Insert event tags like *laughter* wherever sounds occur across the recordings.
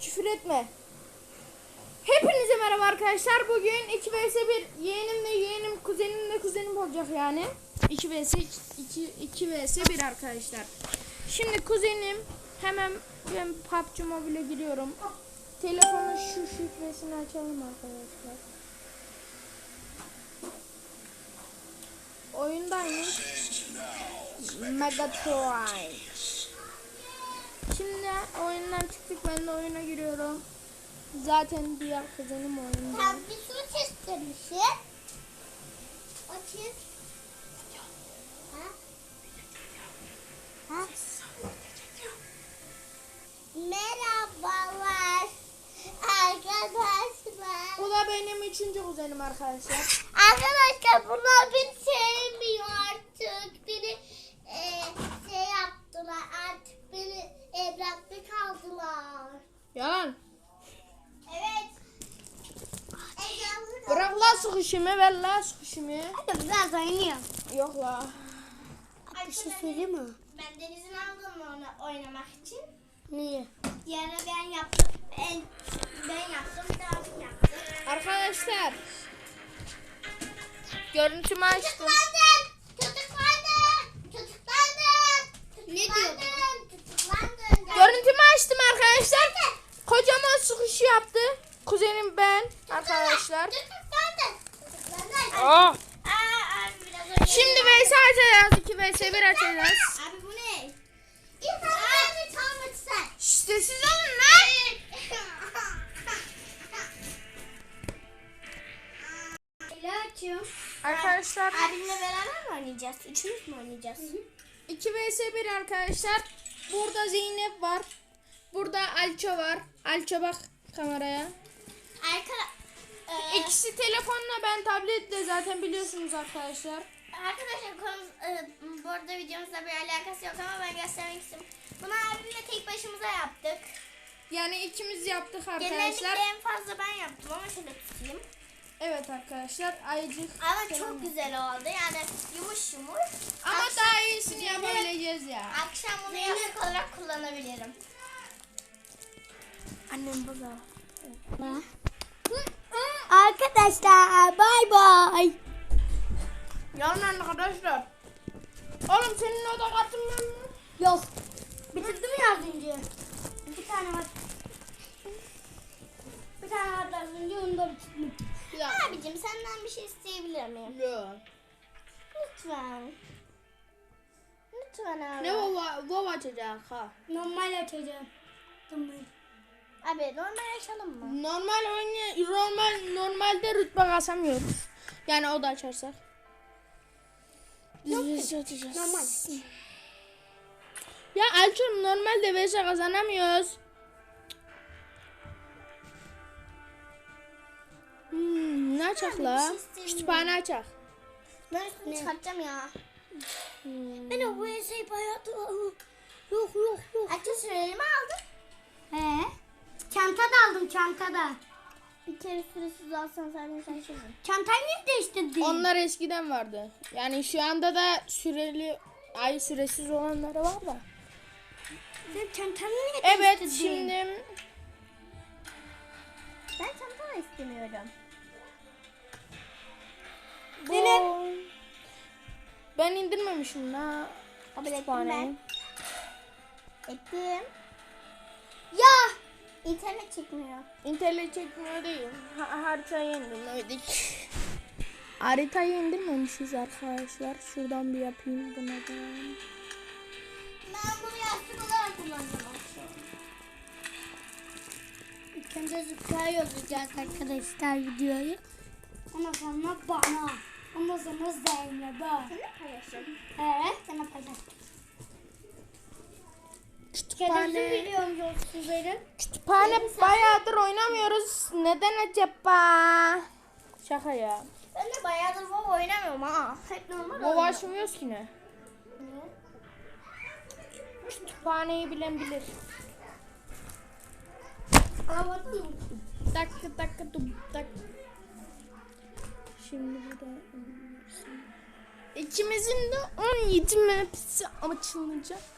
Küfür etme. Hepinize merhaba arkadaşlar. Bugün 2 vs 1 yeğenimle yeğenim, kuzenimle kuzenim olacak yani. 2 vs 2 2 vs 1 arkadaşlar. Şimdi kuzenim hemen ben PUBG Mobile'e giriyorum. Telefonun şu şifresini açalım arkadaşlar. Oyundaymış. Megatroid. Şimdi oyundan çıktık ben de oyuna giriyorum. Zaten diğer kuzenim oyunda. Yok la. Bir şey söyleyeyim mi? Ben Deniz'in aldım onu oynamak için. Niye? Diğeri ben yaptım. Ben, ben yaptım. Bir daha ben yaptım. Arkadaşlar. Görüntümü açtım. Tutuklandın! Tutuklandın! Tutuklandın! Ne diyordun? Tutuklandın! Görüntümü açtım arkadaşlar. Kocaman sıkışı yaptı. Kuzenim ben arkadaşlar. Tutuklandın! Tutuklandın! Aa. Aa, abi biraz oynayalım. Şimdi vs açacağız. 2 vs 1 açacağız. Abi bu ne? İnsanlar çalmak ister. Şşş sessiz olun lan. Arkadaşlar Abimle beraber mi oynayacağız? Üçümüz mü oynayacağız? 2 vs 1 arkadaşlar. Burada Zeynep var. Burada Alço var. Alço bak kameraya. Arka, e, İkisi telefonla ben tabletle zaten biliyorsunuz arkadaşlar. Arkadaşlar konumuz, e, bu arada videomuzla bir alakası yok ama ben göstermek istiyorum. Bunu abimle tek başımıza yaptık. Yani ikimiz yaptık Genellikle arkadaşlar. en fazla ben yaptım ama şöyle tutayım. Evet arkadaşlar ayıcık. Ama çok güzel oldu yani yumuş yumuş. Ama Akşam- daha iyisini yapabileceğiz ya. Akşam bunu yastık olarak kullanabilirim. Annem burada. Arkadaşlar bay bay. Yarın arkadaşlar. Oğlum senin oda katın mı? Yok. Bitirdim ya az önce. Bir tane var. Bir tane vardı az önce onu da bitirdim. Ya. Abicim senden bir şey isteyebilir miyim? Yok. Lütfen. Lütfen abi. Ne baba, baba açacak ha? Normal açacağım. Tamam. Abi normal açalım mı? Normal oynay normal normalde rütbe kasamıyoruz. Yani o da açarsak. Biz açacağız. normal. Ya Alço'm normalde VS kazanamıyoruz. Hmm, ne açak la? şey. Kütüphane açak. Ben üstünü çıkartacağım ya. Hmm. Ben o bu eseyi bayağı Yok yok yok. Açı süreli mi aldın? He. Çanta da aldım çanta da. Bir kere süresiz alsan zaten şaşırırım. Çantayı niye değiştirdin? Onlar eskiden vardı. Yani şu anda da süreli ay süresiz olanları var da. Sen çantanı niye Evet değiştirdin? şimdi Ben çanta da istemiyorum. bu... Ben indirmemişim la. Kabul ettim Kütüphaneyi. ben. Ettim. İnternet çekmiyor. İnternet çekmiyor değil. Ha, haritayı indirmedik. Haritayı indirmemişiz arkadaşlar. Şuradan bir yapayım bunu da. Ben bunu yastık olarak kullanacağım önce Zükka'ya yazacağız arkadaşlar videoyu. Ondan sonra bana. Ondan sonra Zeynep'e. Sana paylaşın. Evet sana paylaşın. Kütüphane. Kütüphane bayağıdır oynamıyoruz. Neden acaba? Şaka ya. Ben de bayağıdır WoW oynamıyorum ha. Hep normal oynuyorum. açmıyoruz ki ne? Kütüphaneyi bilen bilir. Anlamadım. Dakika dakika dum dak. Şimdi burada İkimizin de 17 mapsi açılacak.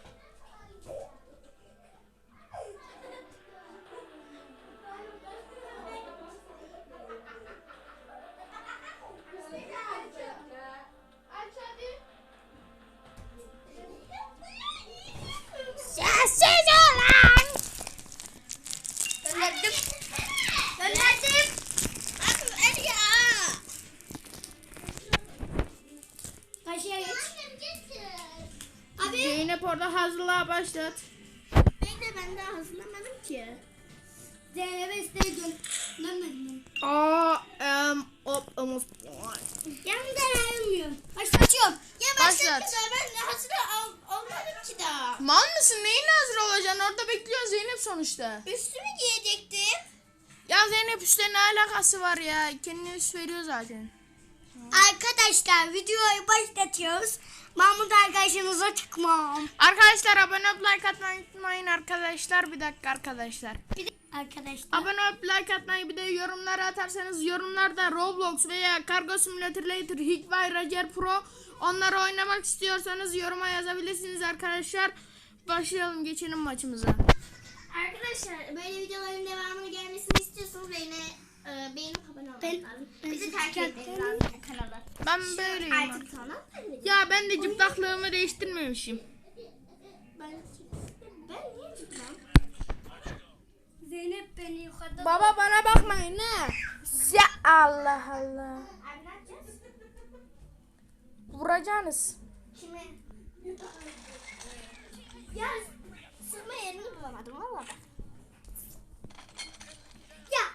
almost. Yanımda ayrılmıyor. Başlatıyorum. Ya Başlat. başlat. Ben hazır ol, olmadım ki daha. Mal mısın? Neyin hazır olacaksın? Orada bekliyor Zeynep sonuçta. Üstümü giyecektim. Ya Zeynep üstte ne alakası var ya? Kendine üst veriyor zaten. Arkadaşlar videoyu başlatıyoruz. Mahmut arkadaşınıza çıkmam. Arkadaşlar abone olup like atmayı unutmayın arkadaşlar. Bir dakika arkadaşlar. Bir de arkadaşlar. Abone olup like atmayı bir de yorumlara atarsanız yorumlarda Roblox veya Cargo Simulator Later, Hikvay, Rager Pro onları oynamak istiyorsanız yoruma yazabilirsiniz arkadaşlar. Başlayalım geçelim maçımıza. Arkadaşlar böyle videoların devamını gelmesini istiyorsanız beğeni, e, beğenip abone olmayı lazım. Bizi takip etmeniz lazım kanala. Ben böyleyim. Artık sana. Ya ben de cıplaklığımı değiştirmemişim. Ben, ben niye çıkmam? Zeynep beni yukarıda... Baba bana bakmayın ne? Ya Allah Allah. Vuracaksınız. Şimdi... Ya sırma yerini bulamadım valla. Ya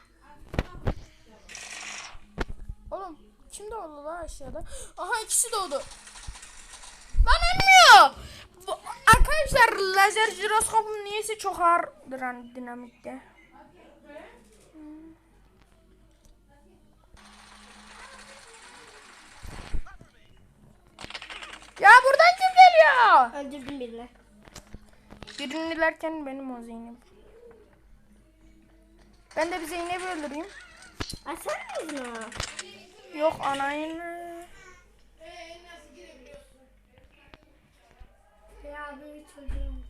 Oğlum kim doğdu la aşağıda? Aha ikisi doğdu. Lan ölmüyor. Arkadaşlar lazer jiroskopum niyeyse çok ağırdır hani dinamitte. Ya buradan kim geliyor? öldürdüm birini. Birini derken benim o Zeynep. Ben de bir Zeynep'i öldüreyim. Sen miydin o? Yok anayını. Ya benim çocuğum.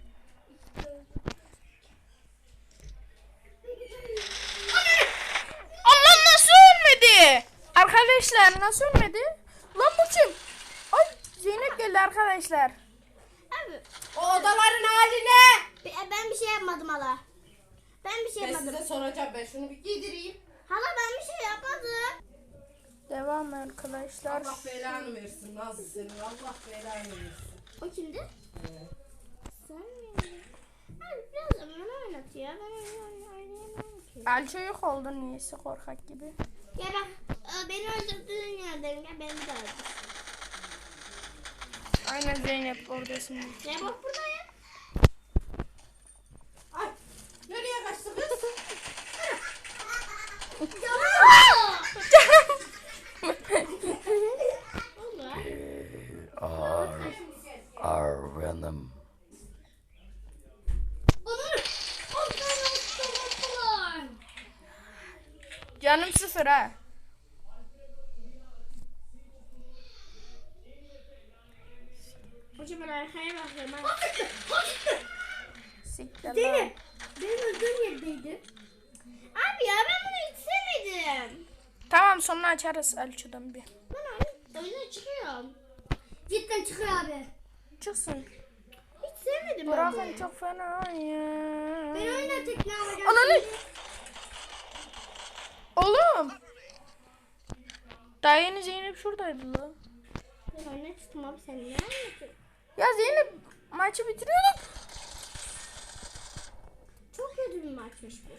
Allah nasıl ölmedi? Arkadaşlar nasıl ölmedi? Lan bu kim? Ay Zeynep geldi arkadaşlar. Abi O odaların haline. be- ben bir şey yapmadım hala. Ben bir şey Ben yapmadım. size soracağım ben şunu bir giydireyim. Hala ben bir şey yapmadım. Devam arkadaşlar. Allah belanı versin Nazlı senin. Allah belanı versin. O kimdi? Ee, Sen mi? Abi biraz bana oynat ya. Ben oyun oynayamam ki. Alço yok oldu niyeyse korkak gibi. Ya bak e, beni öldürdüğün yerden gel beni de öldür. Aynen Zeynep oradasın. Ya bak buradayım. Ay nereye kaçtı kız? *laughs* Olur. are venom. Canım sıfır ha. Hocam ben arkaya bakıyorum. Siktir lan. Zeynep. Benim öldüğüm yerdeydi. Abi ya ben bunu hiç sevmedim. Tamam sonra açarız Alço'dan bir. Ben oyun, oyuna çıkıyorum. Cidden çıkıyor abi. Çıksın. Hiç sevmedim ben Bırakın bunu. çok fena ya. Ben oyuna tek ne yapacağım? Ananı. Oğlum. Daha yeni Zeynep şuradaydı lan. Abi sen ne? Ya Zeynep maçı bitiriyorduk. Çok kötü bir maçmış bu.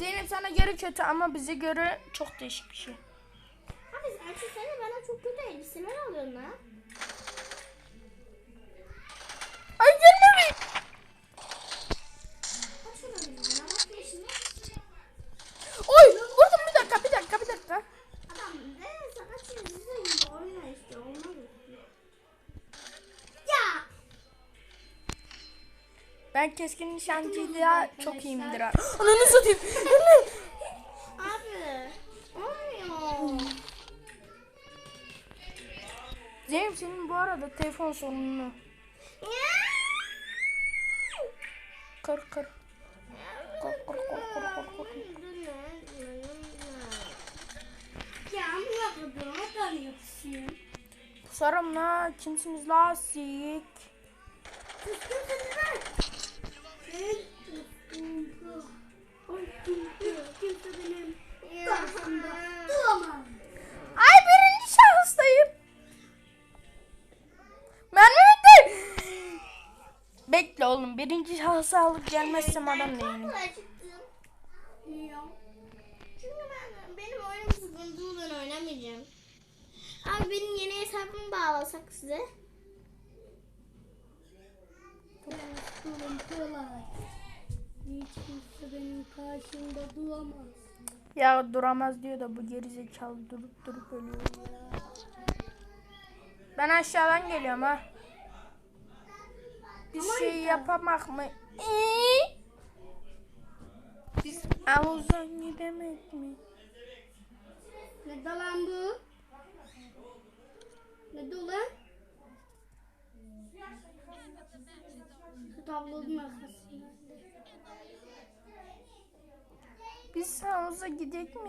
Zeynep sana göre kötü ama bize göre çok değişik bir şey. Abi sen bana çok kötü elbiseler alıyorsun ha. Ben keskin nişancıyla çok iyiyimdir ha. *gasps* Ananı satayım. Abi olmuyor. Zeynep senin bu arada telefon sorununu. Kır kır. Kır kır kır kır kır kır. Sarım la kimsiniz la sik. Karşımda duramaz. Ay birinci şahıstayım. Ben? Bekle oğlum birinci şahısı alıp gelmezsem adam değilim. Çünkü ben benim oyunum sıkıntılı ben oynamayacağım. Abi benim yeni hesabımı bağlasak size. Sıkıntılar. Hiç kimse benim karşımda duramaz. Ya duramaz diyor da bu gerizekalı durup durup ölüyor ya. Ben aşağıdan geliyorum ha. Bir şey yapamak mı? İyi. Biz havuza gidemek mi? Ne dalan bu? Ne dolan? Şu tablonun arkasında. Biz havuza gidek mi?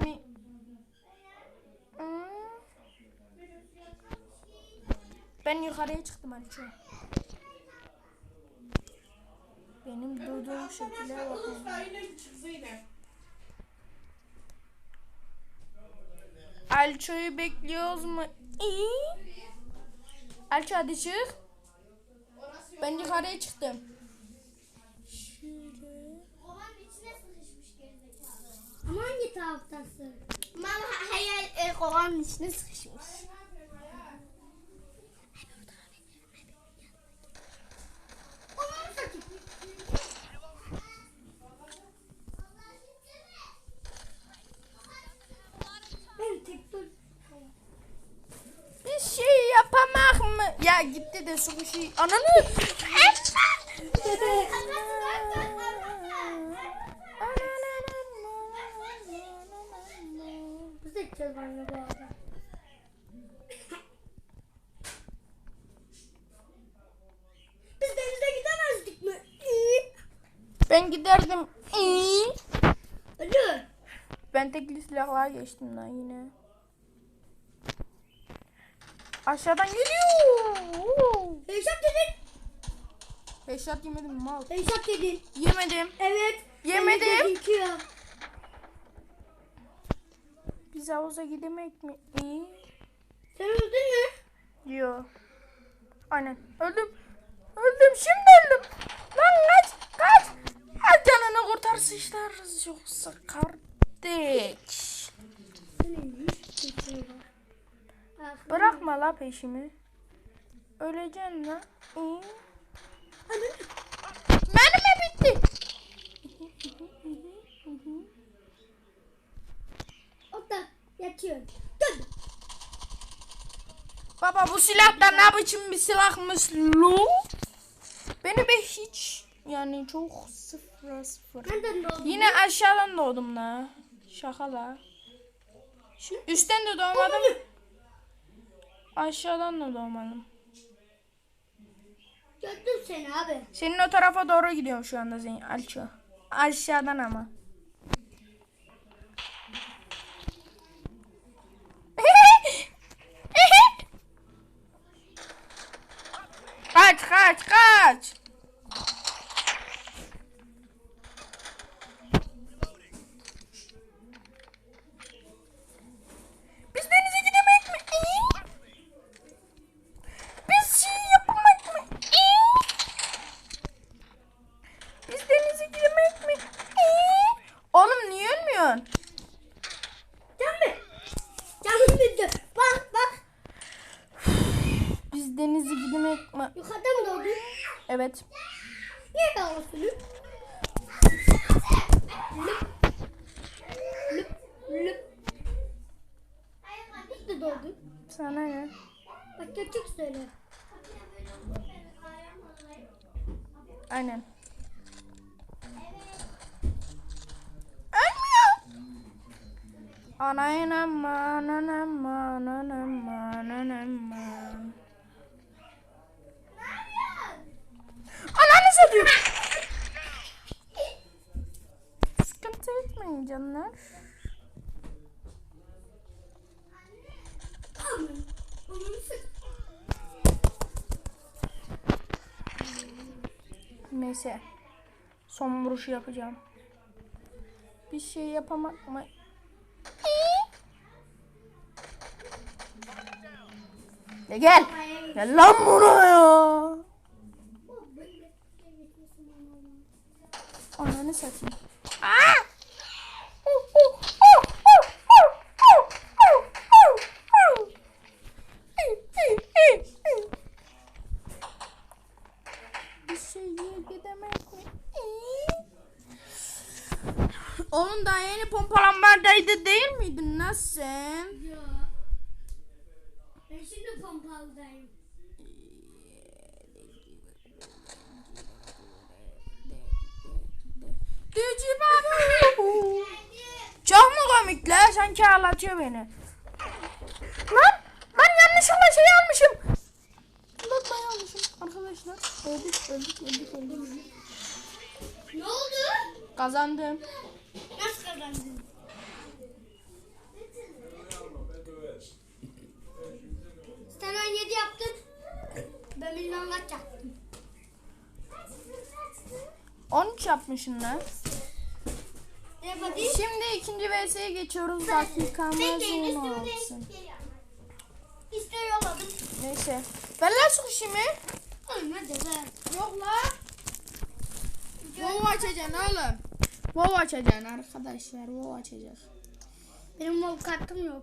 mi? Hmm. Ben yukarıya çıktım Aliço. Benim durduğum şekilde bakın. Alço'yu bekliyoruz mu? İyi. Alço hadi çık. Ben yukarıya çıktım. Kovanın içine sıkışmış gerizekalı. Ama hangi taraftasın? Mama hayal e, kovanın içine sıkışmış. Kovanı satayım. Ben tek dur. Bir şey yapamak mı? Ya gitti de su şey. Ananı. Biz de gideceğiz benimle bu arada. Biz denize gidemezdik mi? Ben giderdim. Ölü. Ben tekli silahlığa geçtim lan yine. Aşağıdan geliyor. Heşat dedin. Headshot yemedim mal. Heşat dedin. Yemedim. Evet. Yemedim. Ya. Biz havuza gidemek mi? İyi. Sen öldün mü? Diyor. Aynen. Öldüm. Öldüm. Şimdi öldüm. Lan kaç. Kaç. Canını kurtar sıçlarız yoksa kardeş. Senin hiç bir şey var. Ah, Bırakma la peşimi. Öleceksin la. İyi. Anne. Mermi bitti. Orada yatıyor. Dön. Baba bu silah da ne biçim bir silahmış lu? Beni be hiç yani çok sıfır sıfır. Nereden doğdun? Yine aşağıdan doğdum la. Şaka la. Şu üstten de doğmadım. Aşağıdan da doğmadım. Gördüm seni abi. Senin o tarafa doğru gidiyorum şu anda Zeyn Alço. Aşağıdan ama. *laughs* kaç kaç kaç. Biz denize gidemek mi? İyi. Biz şey yapamak mı? İyi. Biz denize girmek mi? Ee? Oğlum niye ölmüyorsun? Can mı? Canım bitti. Bak bak. Biz denize girmek mi? Yukarıda mı doğdun? Evet. Niye doğdun? Lüp. Lüp. Lüp. Nerede doğdun? Sana ne? Bak gerçek söyle. Aynen. Ölmüyor. Ana inanma, ana inanma, ana inanma, ana inanma. Ananı satayım. Sıkıntı etmeyin canlar. Neyse. Son vuruşu yapacağım. Bir şey yapamak mı? Ya gel. Gel lan buraya. Ananı satayım. Aa! Pompalanmadaydı değil miydin lan sen? Ben şimdi pompalıdayım. Dici *laughs* babu. Çok mu komik la? Sanki ağlatıyor beni. Lan! Lan yanlışlıkla şey almışım. Lan ben almışım arkadaşlar. Öldük öldük öldük öldük. Ne oldu? Kazandım. Nasıl kazandın? Sen 17 yaptın. Ben milyon kaç yaptım? 13 yapmışsın lan. Ne yapayım? Şimdi ikinci VS'ye geçiyoruz. Dakikamız Bekleyin 10 üstümü olsun. İşte yolladım. Neyse. Ver lan suşimi. Oğlum hadi ver. Yok la. WoW açacaksın oğlum. WoW açacaksın arkadaşlar. WoW açacak. Benim o kartım yok.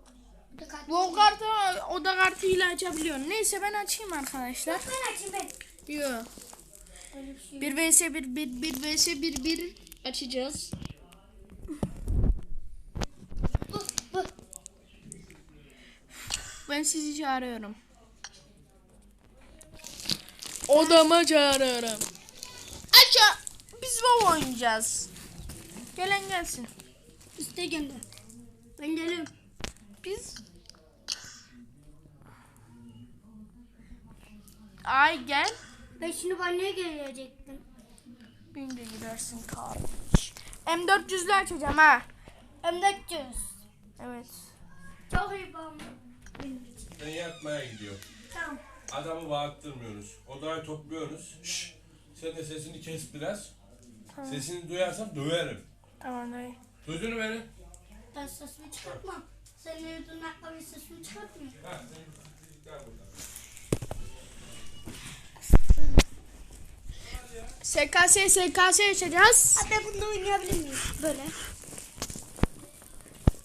WoW kartı oda kartıyla açabiliyorsun. Neyse ben açayım arkadaşlar. Ben açayım ben. Yok. Şey. 1 vs 1 1 1 vs 1 1 açacağız. Ben sizi çağırıyorum. Odama çağırıyorum. Aça biz WoW oynayacağız. Gelen gelsin. İste gönder. Ben geliyorum. Biz Ay gel. Ben şimdi banyoya gelecektim. Beni de gidersin kardeş. M400'lü açacağım ha. M400. Evet. Çok iyi bağımlı. Ben yatmaya gidiyorum. Tamam. Adamı bağırttırmıyoruz. Odayı topluyoruz. Şşş. Sen de sesini kes biraz. Sesini duyarsam döverim. Tamam dayı. Duydun mu beni? Ben sesimi çıkartmam. Senin durnakla bir sesimi çıkartmıyor. Ha, sen gel buradan. SKS SKS açacağız. Abi bunda oynayabilir miyim? Böyle.